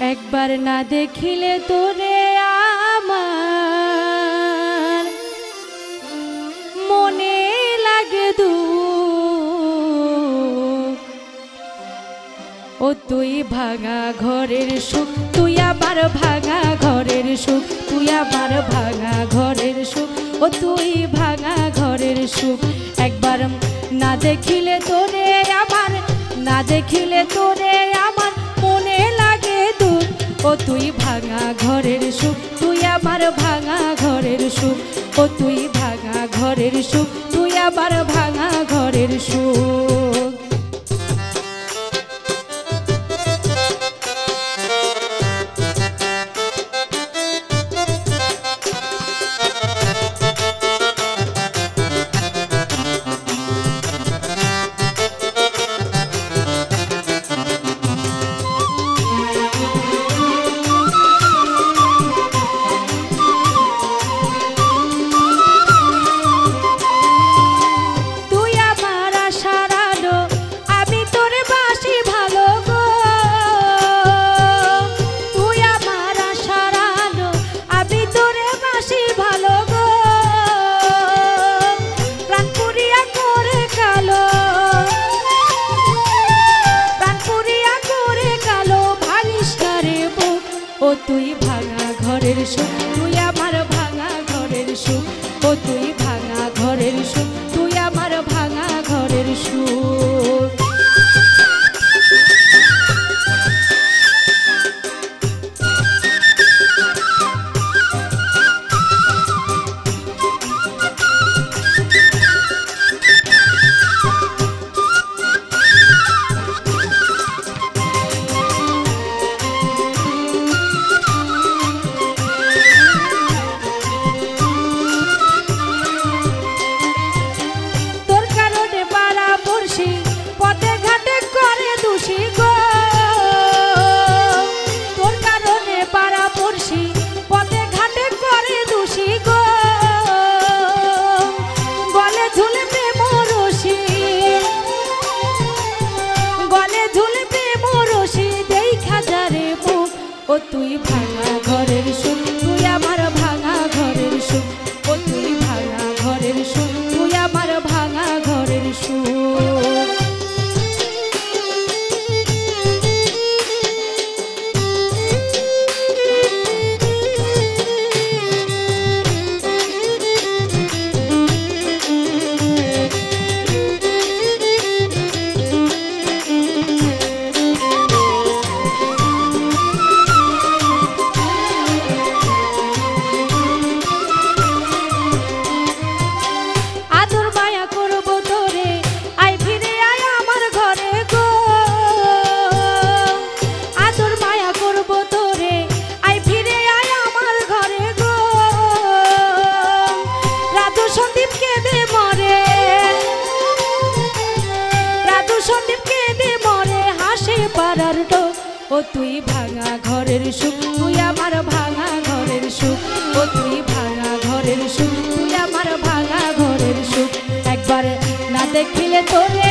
একবার না দেখিলে তোরে আমার। মনে লাগে দু ও তুই ভাঙা ঘরের সুখ, তুই আবার ভাঙা ঘরের সুখ, তুই আবার ভাঙা ঘরের সুখ। ও তুই ভাঙা ঘরের সুখ, একবার না দেখিলে তোরে আমার, না দেখিলে তোরে দুঃখ ও তুই ভাঙা ঘরের সুখ, তুই আমার ভাঙা ঘরের সুখ। ও তুই ভাঙা ঘরের সুখ, তুই আবার ভাঙা ঘরের সুখ। তুই আমার ভাঙা ঘরের সুখ। ও তুই ভাঙা ঘরের সুখ। তুই আমার ভাঙা ঘরের সুখ। তুই ভাঙা ও তুই ভাঙা ঘরের সুখ, তুই আমার ভাঙা ঘরের সুখ। ও তুই ভাঙা ঘরের সুখ, তুই আমার ভাঙা ঘরের সুখ। একবার না দেখিলে তোরে